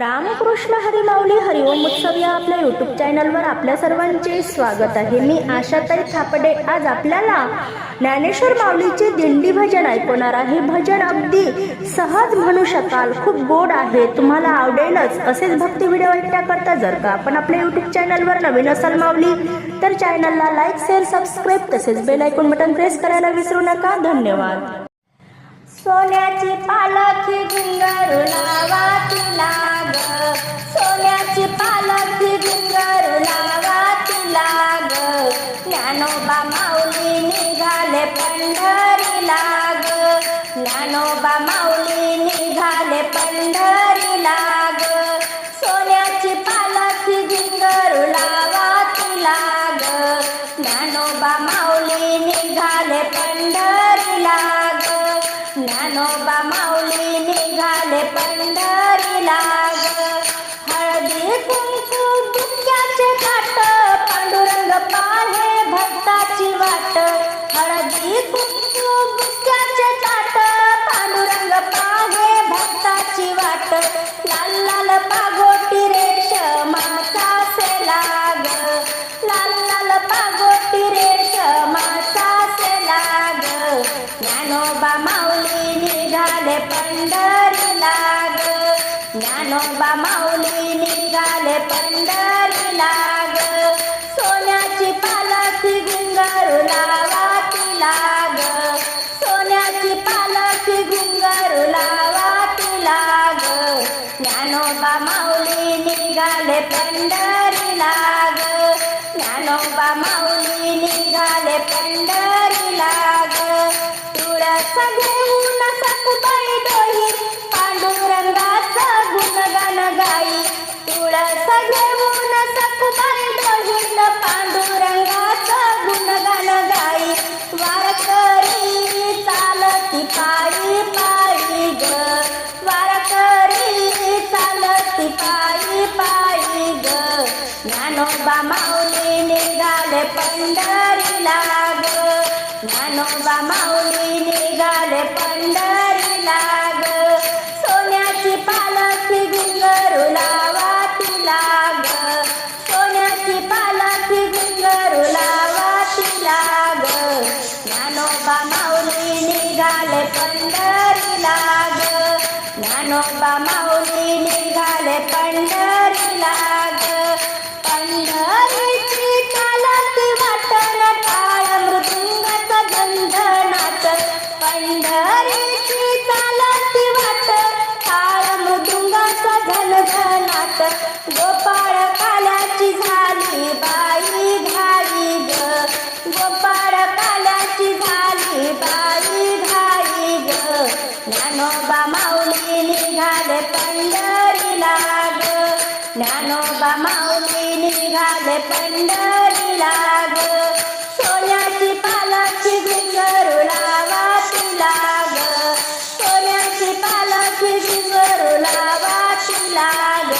रामकृष्ण हरिमाऊली हरिओम उत्सव या आपल्या यूट्यूब चॅनलवर आपल्या सर्वांचे स्वागत आहे. मी आशाताई थापडे. आज आपल्याला ज्ञानेश्वर माऊलीचे दिंडी भजन ऐकवणार आहे. भजन अगदी सहज म्हणू शकाल खूप गोड आहे. तुम्हाला आवडेलच. असेच भक्ती व्हिडिओ ऐकण्याकरता जर का आपण आपल्या यूट्यूब चॅनलवर नवीन असाल माऊली तर चॅनलला लाईक शेअर सबस्क्राईब तसेच बेल ऐकून बटन प्रेस करायला विसरू नका. धन्यवाद. सोन्याची पालखी ज्ञानोबा माऊली निघाले पंढरीला ग. ज्ञानोबा माऊली निघाले पंढरीला ग. सोन्याची पालखी घुंगारू लावा तिला ग. ज्ञानोबा माऊली निघाले पंढरीला ग. ज्ञानोबा माऊली निघाले पंढरीला ग. हळदी कुंकू पंढरीला ग. ज्ञानोबा माऊली निघाले पंढरीला निघाले पंढरीला ग. ज्ञानोबा माऊली निघाले पंढरीला ग. तुळस घेऊन सकुबाई डोही पांडुरंगाचा गुणगान गाई. तुळस घेऊन ज्ञानोबा माऊली निघाले पंढरीला ग ज्ञानोबा माऊली निघाले पंढरीला ग सोन्याची पालखी गुंगरू लावा तिला ग सोन्याची पालखी गुंगरू लावा तिला ग ज्ञानोबा माऊली निघाले पंढरीला ग ज्ञानोबा माऊली निघाले पंढरीला ज्ञानोबा माऊली निघाले पंढरीला ग. ज्ञानोबा माऊली निघाले पंढरीला ग. सोन्याची पालाची घुसरू लावा तिला ग. सोन्याची पालाची घुसरू लावा तिला ग.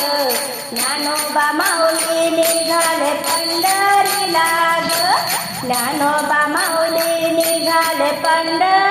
ज्ञानोबा माऊली निघाले पंढरीला ग. ज्ञानोबा माऊली निघाले पंढरी